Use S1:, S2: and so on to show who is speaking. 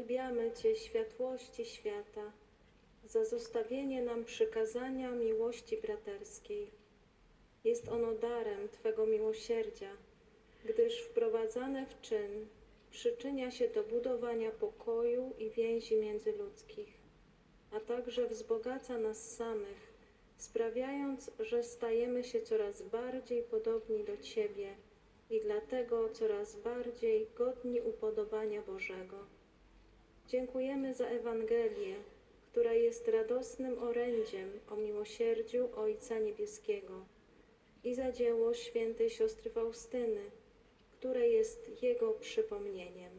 S1: Uwielbiamy Cię, światłości świata, za zostawienie nam przykazania miłości braterskiej. Jest ono darem Twego miłosierdzia, gdyż wprowadzane w czyn przyczynia się do budowania pokoju i więzi międzyludzkich, a także wzbogaca nas samych, sprawiając, że stajemy się coraz bardziej podobni do Ciebie i dlatego coraz bardziej godni upodobania Bożego. Dziękujemy za Ewangelię, która jest radosnym orędziem o miłosierdziu Ojca Niebieskiego i za dzieło świętej siostry Faustyny, które jest Jego przypomnieniem.